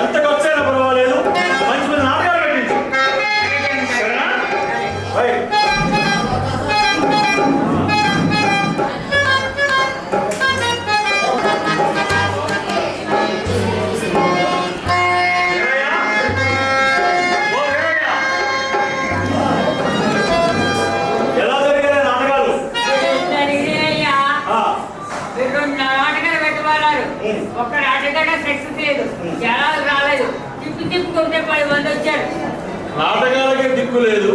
ఎంత ఖర్చైనా పర్వాలేదు. మంచి మంచి నాటకాలు పెట్టించు. సరేనా? ఒక రాజగడ జనాలు రాలేదు. తిప్పి తిప్పుకుంటే పది మంది వచ్చారు. నాటకాలకే దిక్కు లేదు.